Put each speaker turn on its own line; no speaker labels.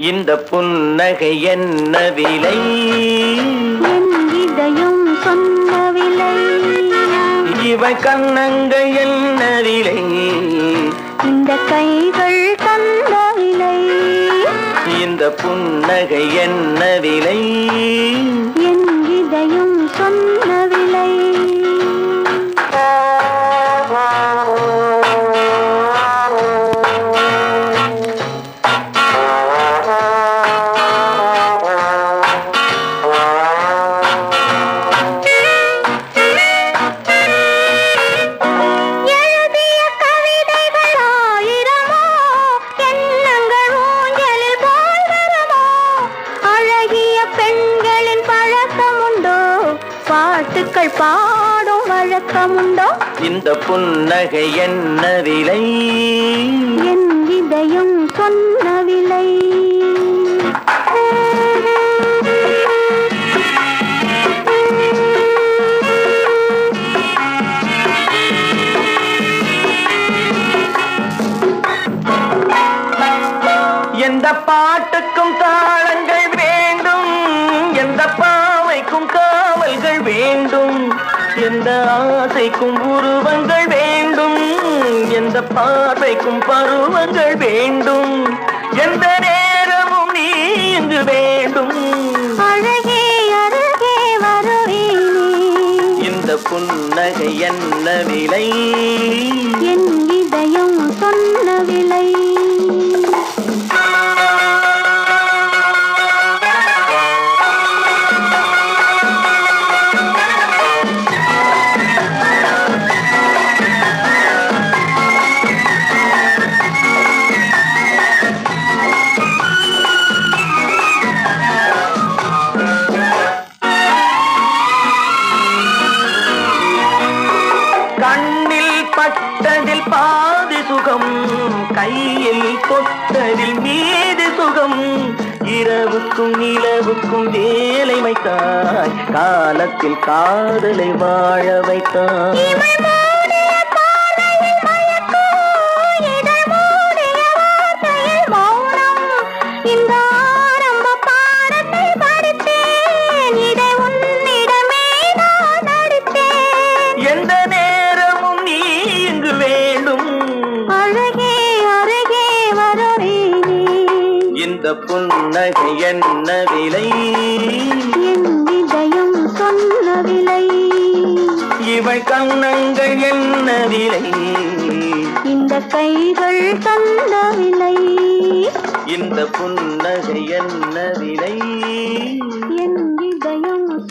இந்த புன்னகை என்ன விலை?
என் இதயம் சொன்ன விலை.
இவை கண்ணங்கள் என்ன விலை?
இந்த கைகள் தந்த விலை.
இந்த புன்னகை என்ன விலை?
என் இதயம் சொன்ன விலை. பாட்டுக்கள் பாடும் வழக்கமுண்டோ?
இந்த புன்னகை என்ன விலை?
என் இதயம் சொன்ன விலை.
எந்த பாட்டுக்கும் தாளங்கள் வேண்டும். எந்த பாவைக்கும் காவல்கள் வேண்டும். எந்த ஆசைக்கும் உருவங்கள் வேண்டும். எந்த பார்வைக்கும் பருவங்கள் வேண்டும். எந்த நேரமும் நீ இங்கு வேண்டும். இந்த புன்னகை என்ன விலை?
என்
கண்ணில் பட்டதில் பாதி சுகம் கையில் கொட்டதில் மீது சுகம். இரவுக்கும் நிலவுக்கும் வேலை வைத்தாய் காலத்தில் காதலை வாழ வைத்தாய். இந்த புன்னகை என்ன விலை?
என் இதயம் சொன்ன விலை.
இவள் கண்ணங்கள் என்ன விலை?
இந்த கைகள் தந்த விலை.
இந்த புன்னகை என்ன விலை?
என் இதயம்